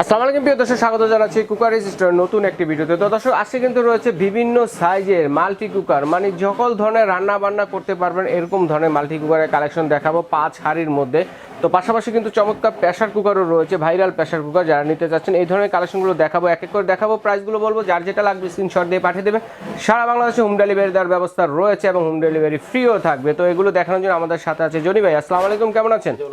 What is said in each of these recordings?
আসসালামু আলাইকুম প্রিয় দর্শক স্বাগত জানাচ্ছি কুকার রেজিস্টার নতুন একটি ভিডিওতে। তো দর্শক আজকে কিন্তু রয়েছে বিভিন্ন সাইজের মাল্টি কুকার। মানে সকল ধরনের রান্না বান্না করতে পারবেন এরকম ধরনের মাল্টি কুকারের কালেকশন দেখাবো পাঁচ হাড়ির মধ্যে। তো পাশাপাশি কিন্তু চমৎকার প্রেশার কুকারও রয়েছে ভাইরাল প্রেশার কুকার যারা নিতে চাচ্ছেন এই ধরনের কালেকশনগুলো দেখাবো এক এক করে দেখাবো প্রাইসগুলো বলব যার যেটা লাগবে স্ক্রিনশট দিয়ে পাঠিয়ে দেবে। সারা বাংলাদেশে হোম ডেলিভারি দেওয়ার ব্যবস্থা রয়েছে এবং হোম ডেলিভারি ফ্রিও থাকবে। তো এগুলো দেখানোর জন্য আমাদের সাথে আছে জনি ভাই। আসসালামু আলাইকুম কেমন আছেন? জি।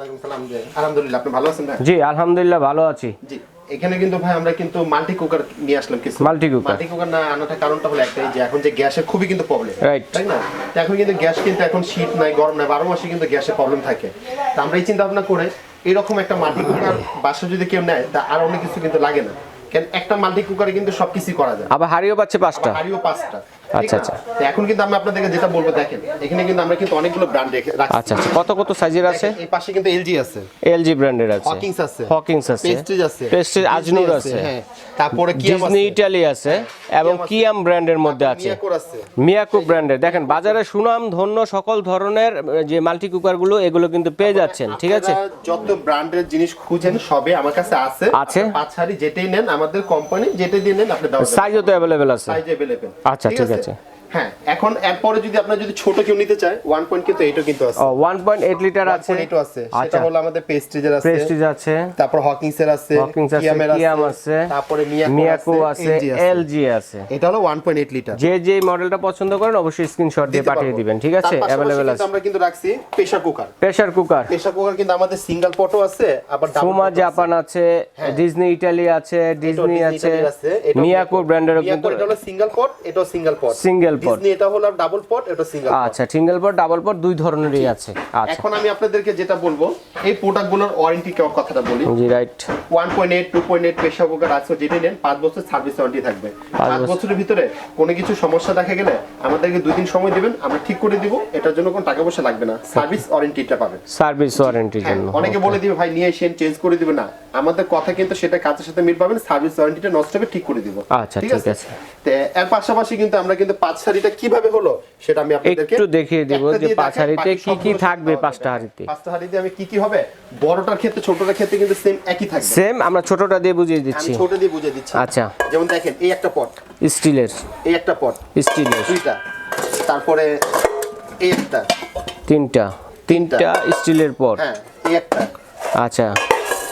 আলহামদুলিল্লাহ আপনি ভালো আছেন জি আলহামদুলিল্লাহ ভালো আছি। জি। এখানে কিন্তু ভাই আমরা কিন্তু মাল্টি কুকার নিয়ে আসলাম কিছু। Multi cooker। মাল্টি কুকার না আনাটা কারণটা হলো একটাই যে এখন যে গ্যাসের খুবই কিন্তু প্রবলেম Right. তাই না? এখন কিন্তু গ্যাস কিন্তু এখন শীত নাই গরম নাই বারো মাসে কিন্তু গ্যাসের প্রবলেম থাকে। তো আমরা এই চিন্তা ভাবনা করে এরকম একটা মাল্টি কুকার বাসা যদি কেউ নেয় তা আর অনেক কিছু কিন্তু লাগে না। কারণ একটা মাল্টি কুকারে কিন্তু সবকিছু করা যায়। আবার হাড়িও পাচ্ছে পাঁচটা। হাড়িও পাঁচটা। আচ্ছা, না? আচ্ছা। তো এখন কিন্তু আমি আপনাদেরকে যেটা বলবো দেখেন এখানে কিন্তু আমরা কিন্তু অনেকগুলো ব্র্যান্ড রেখে রাখছি আচ্ছা আচ্ছা কত কত সাইজের আছে এই পাশে কিন্তু এলজি আছে এলজি ব্র্যান্ডের আছে হকিংস আছে হকিংস আছে পেস্ট্রিজ আছে পেস্ট্রিজ আজনুর আছে হ্যাঁ তারপরে কিয়াম ডিজনি আছে ইটালি আছে এবং কিয়াম আছে। কিয়াম ব্র্যান্ডের মধ্যে আছে মিয়াকোর আছে মিয়াকো ব্র্যান্ডের দেখেন বাজারে সুনাম ধন্য সকল ধরনের আহ, যে মাল্টি কুকার গুলো এগুলো কিন্তু পেয়ে যাচ্ছেন ঠিক আছে আপনারা যত ব্র্যান্ডের জিনিস খুঁজেন সবে আমার কাছে আছে আছে? আপনারা পাঁচ হাড়ি যেটাই নেন আমাদের কোম্পানি যেটাই দিয়ে নেন আপনি দেওয়া সাইজও তো অ্যাভেলেবেল আছে সাইজ अवेलेबल আচ্ছা, ঠিক আছে। Здравствуйте. হ্যাঁ এখন এরপরে যদি আপনার যদি ছোট কেউ নিতে চায় ওয়ান পয়েন্ট কিন্তু এইটা কিন্তু আছে। ও ওয়ান পয়েন্ট এইট লিটার আছে। সেটা আচ্ছা। হলো আমাদের আছে। তারপর হকিংস এর আছে হকিংস আছে কিয়াম আছে তারপরে মিয়াকো আছে এলজি আছে। এটা হলো 1.8 লিটার যে যে মডেলটা পছন্দ করেন অবশ্যই স্ক্রিনশট দিয়ে পাঠিয়ে দিবেন ঠিক আছে? অ্যাভেলেবেল আছে। আমরা কিন্তু রাখছি pressure cooker pressure cooker pressure cooker কিন্তু আমাদের সিঙ্গেল পটও আছে আবার সোমা। জাপান আছে। ডিজনি ইটালি আছে ডিজনি আছে Italy আছে, মিয়াকো ব্র্যান্ডেরও কিন্তু এটা হলো সিঙ্গেল পট এটাও single pot Single pot। Disney এটা হলো ডাবল পট এটা সিঙ্গেল পট আচ্ছা সিঙ্গেল পট ডাবল পট দুই ধরনেরই আছে। আচ্ছা। এখন আমি আপনাদেরকে যেটা বলব এই প্রোডাক্টগুলোর ওয়ারেন্টি কথাটা বলি। জি রাইট 1.8 2.8 প্রেসার কুকার আছে যেটা নেন 5 বছর সার্ভিস ওয়ারেন্টি থাকবে। 5 বছরের ভিতরে কোনো কিছু সমস্যা দেখা গেলে আমাদেরকে দুই দিন সময় দিবেন আমরা ঠিক করে দিব এটার জন্য কোনো টাকা পয়সা লাগবে না। সার্ভিস ওয়ারেন্টিটা পাবেন। সার্ভিস ওয়ারেন্টির হ্যাঁ, জন্য। অনেকে বলে দিবে ভাই নিয়ে এসেন চেঞ্জ করে দিবে না। আমাদের কথা কিন্তু সেটা কাজের সাথে মিল পাবেন সার্ভিস ওয়ারেন্টিটা নষ্ট হবে ঠিক করে দিব। আচ্ছা, ঠিক আছে। তো এর পাশাপাশি কিন্তু আমরা কিন্তু পাঁচ শাড়িটা কীভাবে হলো সেটা আমি আপনাদেরকে একটু দেখিয়ে দিব যে পাঁচ হাঁড়িতে কি কি থাকবে পাঁচটা। হাঁড়িতে পাঁচটা হাড়িতে আমি কি কি হবে? বড়টার ক্ষেত্রে ছোটটার ক্ষেত্রে কিন্তু সেম একই থাকবে। সেম আমরা ছোটটা দিয়ে বুঝিয়ে আমি দিচ্ছি। ছোট দিয়ে বুঝিয়ে দিচ্ছি। আচ্ছা। যেমন দেখেন এই একটা পট। স্টিলের। এই একটা পট। স্টিলের। দুইটা। তারপরে এই একটা। তিনটা। তিনটা স্টিলের পট। হ্যাঁ এই একটা। আচ্ছা।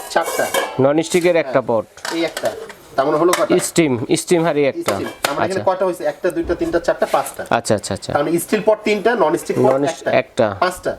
চারটা। নন স্টিকের একটা পট। এই একটা। তার মানে হলো কটা স্টিম স্টিম হাঁড়ি একটা। আমার আচ্ছা এখানে কয়টা হয়েছে? একটা দুইটা তিনটা চারটা পাঁচটা। আচ্ছা আচ্ছা আচ্ছা। মানে স্টিল পট তিনটা নন স্টিক পট একটা। পাঁচটা।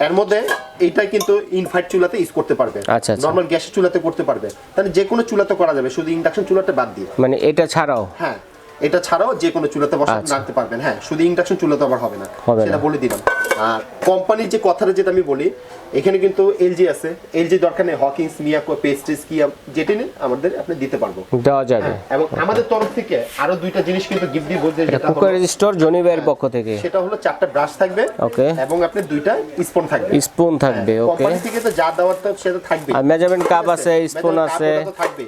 এর মধ্যে এইটা কিন্তু ইনফাইট চুলাতে ইউজ করতে পারবে। আচ্ছা, আচ্ছা। নরমাল গ্যাসের চুলাতে করতে পারবে। তাহলে যে কোনো চুলাতে করা যাবে। শুধু ইন্ডাকশন চুলাটা বাদ দিয়ে। মানে এটা ছাড়াও? হ্যাঁ। এটা ছাড়াও যে কোনো চুলাতে বসা আচ্ছা। রাখতে পারবেন। হ্যাঁ শুধু ইন্ডাকশন চুলাতে আবার হবে না। সেটা না। বলে দিলাম। আর কোম্পানির যে কথাটা যেটা আমি বলি এখানে কিন্তু এলজি আছে। এলজি দরকার নেই হকিংস মিয়াকো পেস্ট্রিজ কি যেটা নেন আমাদের আপনি দিতে পারব। দেওয়া যাবে। এবং আমাদের তরফ থেকে আরও দুইটা জিনিস কিন্তু গিফট দিব যে যেটা কুকার রেজিস্টর জনি ভাইয়ের পক্ষ থেকে। সেটা হলো চারটা ব্রাশ থাকবে Okay. এবং আপনি দুইটা স্পুন থাকবে। স্পুন থাকবে ওকে। কোম্পানি থেকে তো যা দেওয়ার তো সেটা থাকবে আর মেজারমেন্ট কাপ আছে স্পুন আছে।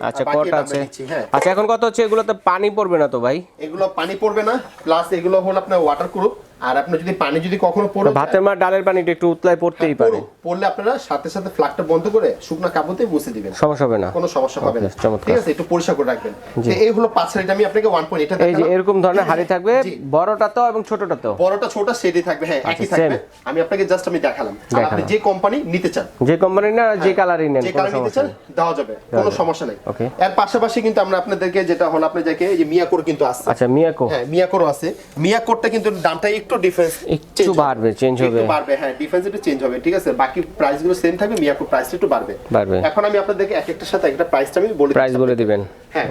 আচ্ছা কট আছে। হ্যাঁ। আচ্ছা এখন কত হচ্ছে? এগুলোতে পানি পড়বে না তো ভাই? এগুলো পানি পড়বে না প্লাস এগুলো হলো আপনার ওয়াটার প্রুফ আর আপনি যদি পানি যদি কখনো পড়ে ভাতের মার ডালের পানিটা একটু উতলায় পড়তেই পারে। পড়লে আপনারা সাথে সাথে ফ্লাগটা বন্ধ করে শুকনো কাপড়তে মুছে দিবেন। সমস্যা হবে না। কোনো সমস্যা হবে না। ঠিক আছে একটু পরিষ্কার করে রাখবেন। তো এই হলো পাঁচ সাইড আমি আপনাকে ওয়ান পয়েন্ট এটা এই যে এরকম ধরনের হাড়ি থাকবে জি। বড়টাতেও এবং ছোটটাতেও বড়টা ছোট সেটাই থাকবে। হ্যাঁ একই আচ্ছা, থাকবে আমি আপনাকে জাস্ট আমি দেখালাম। আপনি যে কোম্পানি নিতে চান। যে কোম্পানি না যে কালারই নেন যে কালার নিতে চান দেওয়া যাবে কোনো সমস্যা নেই। Okay. এর পাশাপাশি কিন্তু আমরা আপনাদেরকে যেটা হলো আপনি যাকে এই যে মিয়াকোর কিন্তু আছে। আচ্ছা মিয়াকো হ্যাঁ মিয়াকোরও আছে। মিয়াকোরটা কিন্তু দামটা একটু ডিফারেন্স একটু বাড়বে চেঞ্জ হবে। একটু বাড়বে হ্যাঁ ডিফারেন্স একটু চেঞ্জ হবে ঠিক আছে? বাকি প্রাইসগুলো সেম থাকবে মিয়াকো প্রাইস একটু বাড়বে। বাড়বে। এখন আমি আপনাদেরকে এক একটার সাথে একটা প্রাইসটা আমি বলে প্রাইস বলে দিবেন। হ্যাঁ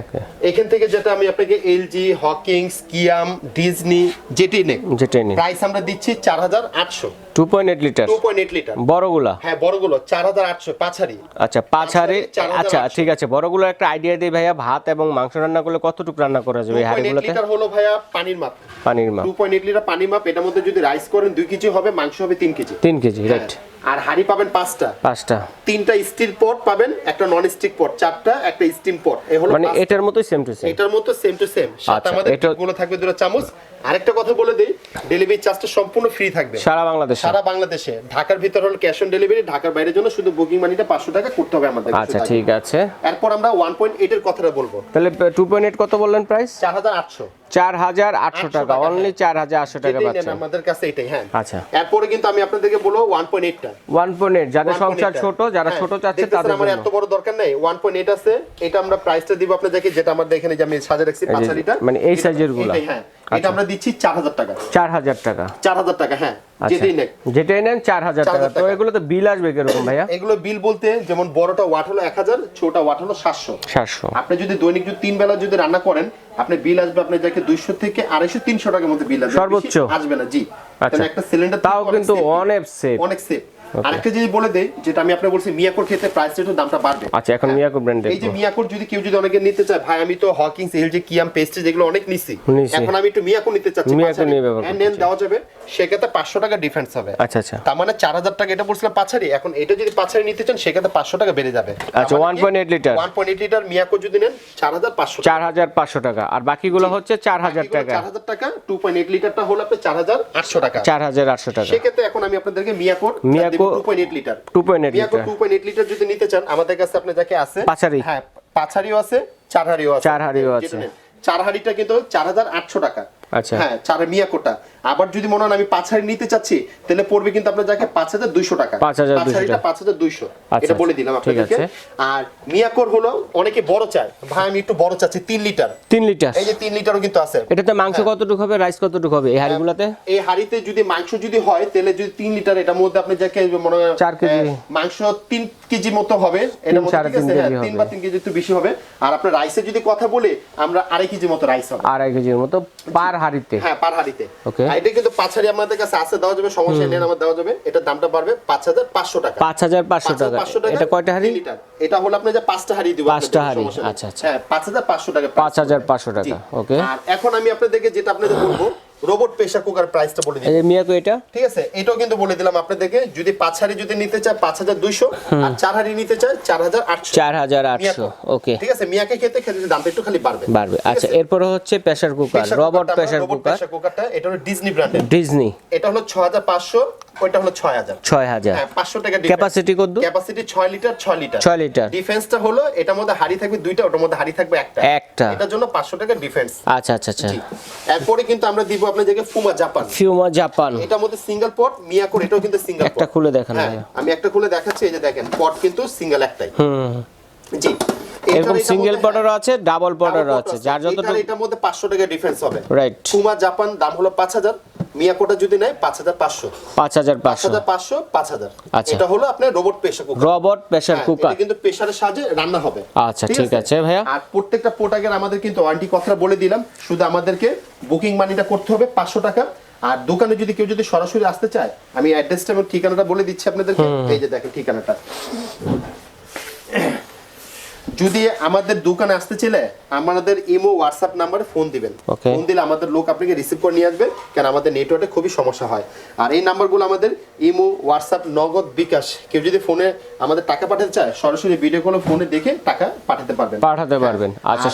এখান থেকে যেটা আমি আপনাকে এলজি হকিংস কিয়াম ডিজনি জেটিনে জেটিনে প্রাইস আমরা দিচ্ছি চার হাজার আটশো। হাজার আটশো two point eight litre two point eight litre বড়গুলা? হ্যাঁ বড়গুলো চার হাজার আটশো পাঁচারি আচ্ছা পাঁচ হাড়ি চার হাজার আচ্ছা ঠিক আছে বড়গুলো একটা আইডিয়া দেই ভাইয়া ভাত এবং মাংস রান্না করলে কতটুকু রান্না করা যাবে এই হাড়িগুলোতে? লিটার হলো ভাইয়া পানির মাপ। পানির মাপ। টু পয়েন্ট এইট লিটার পানির মাপ এটার মধ্যে যদি রাইস করেন দুই কেজি হবে মাংস হবে তিন কেজি। তিন কেজি রাইট আর হাঁড়ি পাবেন পাঁচটা। পাঁচটা। তিনটা স্টিল পট পাবেন একটা নন স্টিক পট চারটা একটা স্টিম পট এই হলো মানে এটার মতোই সেম টু সেম এটার মতো সেম টু সেম সাথে আমাদের এটাগুলো থাকবে দুটো চামচ। আরেকটা কথা বলে দেই ডেলিভারি চার্জটা সম্পূর্ণ ফ্রি থাকবে। সারা বাংলাদেশে? সারা বাংলাদেশে। ঢাকার ভিতর হলো ক্যাশ অন ডেলিভারি ঢাকার বাইরের জন্য শুধু বুকিং মানিটা 500 টাকা করতে হবে আমাদের আচ্ছা ঠিক আছে। এরপর আমরা 1.8 এর কথাটা বলব। তাহলে 2.8 কত বললেন প্রাইস 4800 4800 টাকা অনলি 4800 টাকা বাচ্চা আমাদের কাছে এটাই হ্যাঁ। আচ্ছা। এরপর কিন্তু আমি আপনাদেরকে বলব 1.8 টা। 1.8 যাদের সংসার ছোট যারা হ্যাঁ। ছোট চাচ্ছে তাদের আমার এত বড় দরকার নাই। 1.8 আছে এটা আমরা প্রাইসটা দিব আপনাদেরকে যেটা আমাদের এখানে যে আমি সাজা রাখছি পাঁচারিটা মানে এই সাইজেরগুলো। এটা হ্যাঁ। আচ্ছা। আমরা দিচ্ছি 4000 টাকা। 4000 টাকা। 4000 টাকা হ্যাঁ। আচ্ছা। যেটাই নেন যেটাই নেন টাকা। তো এগুলো তো বিল আসবে কীরকম ভাইয়া? এগুলো বিল বলতে যেমন বড়টা ওয়াট হলো হাজার ছোটা ওয়াট হলো সাতশো। 700 আপনি যদি দৈনিক যদি তিন বেলা যদি রান্না করেন আপনি বিল আসবে আপনার যাকে 200 থেকে আড়াইশো তিনশো টাকার মধ্যে বিল আসবে। সর্বোচ্চ। আসবে না জি। আচ্ছা। একটা সিলিন্ডার তাও কিন্তু অনেক সেফ অনেক সেফ আরেকটা জিনিস বলে দেই যেটা আমি আপনাকে বলছি মিয়াকোর ক্ষেত্রে প্রাইস একটু দামটা বাড়বে। আচ্ছা এখন মিয়াকো ব্র্যান্ডের এই যে মিয়াকোর যদি কেউ যদি অনেকে নিতে চায় ভাই আমি তো হকিংস এলজি কিয়াম পেস্টে যেগুলো অনেক নিছি। এখন আমি একটু মিয়াকো নিতে চাচ্ছি। মিয়াকো নিয়ে ব্যবহার হ্যাঁ, করতে নেন দেওয়া যাবে। সেক্ষেত্রে পাঁচশো টাকা ডিফারেন্স হবে। আচ্ছা আচ্ছা। তার মানে চার হাজার টাকা এটা বলছিলাম পাঁচারি। এখন এটা যদি পাঁচারি নিতে চান সেক্ষেত্রে পাঁচশো টাকা বেড়ে যাবে। আচ্ছা, 1.8 litre. One point eight litre Miyako যদি নেন চার হাজার পাঁচশো চার হাজার পাঁচশো টাকা। আর বাকিগুলো হচ্ছে চার হাজার টাকা। চার হাজার টাকা টু পয়েন্ট এইট লিটারটা হলো হাজার আটশো টাকা। চার হাজার আটশো টাকা। সেক্ষেত্রে এখন আমি আপনাদেরকে মিয়াকোর Miyako- two point eight litre litre যদি নিতে চান আমাদের কাছে যাকে আছে পাঁচারি। হ্যাঁ পাঁচারিও আছে চার হাড়িও আছে চার হাড়িও আছে। চার হাড়িটা কিন্তু চার হাজার আটশো টাকা। হ্যাঁ চার মিয়াকোটা আবার যদি মনে হয় আমি পাঁচ হাড়ি নিতে চাচ্ছি তাহলে পড়বে কিন্তু আপনার যাকে পাঁচ হাজার দুইশো টাকা। 5,200 হাড়িটা টাকা। পাঁচ হাজার দুইশো। আচ্ছা, এটা বলে আচ্ছা, দিলাম ঠিক আপনাদেরকে। আর মিয়াকোর হলো অনেকে বড় চায়। ভাই আমি একটু বড় চাচ্ছি তিন লিটার। তিন লিটার? এই যে তিন লিটারও কিন্তু আছে। এটাতে মাংস কতটুকু হবে রাইস কতটুকু হবে এই হাড়িগুলোতে? এই হাড়িতে যদি মাংস যদি হয় তাহলে যদি তিন লিটার এটার মধ্যে আপনি যাকে মনে হয় চার কেজি। মাংস তিন কেজি মতো হবে। এটার মধ্যে ঠিক আছে তিন হ্যাঁ তিন বা তিন কেজি একটু বেশি হবে। আর আপনার রাইসের যদি কথা বলি আমরা আড়াই কেজি মতো রাইস হবে। আড়াই কেজির মতো পার হাড়িতে। হ্যাঁ পার হাড়িতে. আর এটা কিন্তু পাঁচ হাড়ি আমাদের কাছে আছে দেওয়া যাবে সমস্যা নেই আমার দেওয়া যাবে। এটার দামটা বাড়বে পাঁচ হাজার পাঁচশো টাকা। পাঁচ হাজার পাঁচশো টাকা। এটা কয়টা হাড়ি? লিটার। এটা হলো আপনি যে পাঁচটা হাড়ি দিব পাঁচটা হাঁড়ি, আচ্ছা, আচ্ছা। হ্যাঁ পাঁচ হাজার পাঁচশো টাকা পাঁচ হাজার পাঁচশো টাকা ওকে। আর এখন আমি আপনাদেরকে যেটা আপনাদের বলব রোবট প্রেসার কুকার প্রাইসটা বলে দিই। মিয়াকো এটা? ঠিক আছে এটাও কিন্তু বলে দিলাম আপনাদেরকে। যদি পাঁচ হাড়ি যদি নিতে চায় পাঁচ হাজার দুইশো আর চার হাড়ি নিতে চায় চার হাজার আটশো। চার হাজার আটশো ওকে। ঠিক আছে মিয়াকে খেতে খেতে দামটা একটু খালি বাড়বে। বাড়বে। আচ্ছা এরপরে হচ্ছে pressure cooker robot pressure cooker কুকারটা এটা হলো ডিজনি ব্র্যান্ডের ডিজনি এটা হলো ছয় হাজার পাঁচশো ওইটা হলো ছয় হাজার। ছয় হাজার। হ্যাঁ পাঁচশো টাকা ক্যাপাসিটি কত ক্যাপাসিটি ছয় লিটার ছয় লিটার ছয় লিটার ডিফেন্সটা হলো এটার মধ্যে হাড়ি থাকবে দুইটা ওটার মধ্যে হাড়ি থাকবে একটা। একটা। এটার জন্য পাঁচশো টাকা ডিফেন্স আচ্ছা আচ্ছা আচ্ছা। এরপরে কিন্তু আমরা দিব আপনাদেরকে ফুমা জাপান ফিউমা জাপান এটার মধ্যে সিঙ্গেল পট মিয়াকোর এটাও কিন্তু সিঙ্গেল একটা খুলে দেখান হ্যাঁ আমি একটা খুলে দেখাচ্ছি এই যে দেখেন পট কিন্তু সিঙ্গেল একটাই। হুম। জি। এরকম সিঙ্গেল পটারও আছে ডাবল পটারও আছে। যার যতটুকু এটার মধ্যে পাঁচশো টাকা ডিফারেন্স হবে। রাইট পুমা জাপান দাম হলো পাঁচ হাজার। মিয়াকোটা যদি নেয় পাঁচ হাজার পাঁচশো। পাঁচ হাজার পাঁচ পাঁচশো হাজার পাঁচশো পাঁচ হাজার। আচ্ছা। এটা হলো আপনার robot pressure cooker robot pressure cooker কিন্তু প্রেসারের সাহায্যে রান্না হবে। আচ্ছা, ঠিক আছে? ভাইয়া। আর প্রত্যেকটা প্রোডাক্টের আমাদের কিন্তু ওয়ারেন্টি কথাটা বলে দিলাম। শুধু আমাদেরকে বুকিং মানিটা করতে হবে পাঁচশো টাকা। আর দোকানে যদি কেউ যদি সরাসরি আসতে চায় আমি অ্যাড্রেসটা এবং ঠিকানাটা বলে দিচ্ছি আপনাদেরকে। এই যে দেখেন ঠিকানাটা। যদি আমাদের দোকানে আসতে চাইলে আমাদের ইমো হোয়াটসঅ্যাপ নাম্বারে ফোন দিবেন। ফোন দিলে আমাদের লোক আপনাকে রিসিভ করে নিয়ে আসবে কেন আমাদের নেটওয়ার্কে খুবই সমস্যা হয়। আর এই নাম্বারগুলো আমাদের ইমো হোয়াটসঅ্যাপ নগদ বিকাশ কেউ যদি ফোনে আমাদের টাকা পাঠাতে চায় সরাসরি ভিডিও কলে ফোনে দেখে টাকা পাঠাতে পারবেন। পাঠাতে পারবেন। আচ্ছা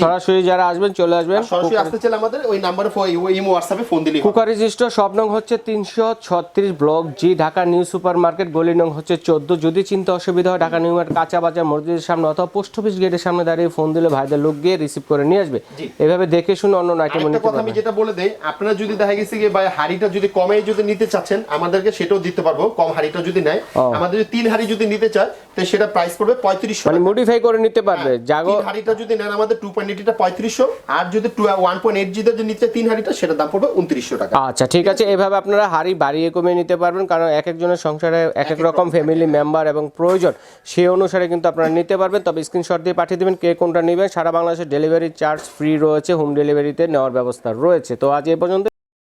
সরাসরি যারা আসবেন চলে আসবেন। সরাসরি আসতে চাইলে আমাদের ওই নাম্বারে ইমো হোয়াটসঅ্যাপে ফোন দিলে। কুকারি স্টোর সব নং হচ্ছে তিনশো ছত্রিশ block G Dhaka new super market গলি নং হচ্ছে চোদ্দ। যদি চিন্তা অসুবিধা হয় ঢাকা নিউ মার্কেট কাঁচা বাজার মসজিদের সামনে অথবা পোস্ট অফিস গেটের সামনে দাঁড়িয়ে ফোন দিলে ভাইদের লোক গিয়ে রিসিভ করে নিয়ে আসবে। এভাবে দেখে শুনে অন্য আইটেম মনে নিতে কথা আমি যেটা বলে দেই আপনারা যদি দেখা গেছে যে ভাই হাড়িটা যদি কমে যদি নিতে চাচ্ছেন আমাদেরকে সেটাও দিতে পারব কম হাড়িটা যদি নেয়। আমাদের যদি তিন হাড়ি যদি নিতে চায় তো সেটা প্রাইস পড়বে পঁয়ত্রিশশো মানে মডিফাই করে নিতে পারবে। জাগো তিন হাড়িটা যদি নেন আমাদের টু পয়েন্ট এইটটা পঁয়ত্রিশশো আর যদি টু ওয়ান পয়েন্ট এইট জিতে যদি নিতে তিন হাড়িটা সেটার দাম পড়বে উনত্রিশশো টাকা। আচ্ছা ঠিক আছে। এভাবে আপনারা হাড়ি বাড়িয়ে কমিয়ে নিতে পারবেন কারণ এক একজনের সংসারে এক এক রকম ফ্যামিলি মেম্বার এবং প্রয়োজন। সেই অনুসারে কিন্তু আপনারা নিতে পারবেন। তবে স্ক্রিনশট দিয়ে পাঠিয়ে দেবেন কে কোনটা নেবেন। সারা বাংলাদেশে ডেলিভারি চার্জ ফ্রি রয়েছে হোম ডেলিভারিতে নেওয়ার ব্যবস্থা রয়েছে। তো আজ এ পর্যন্ত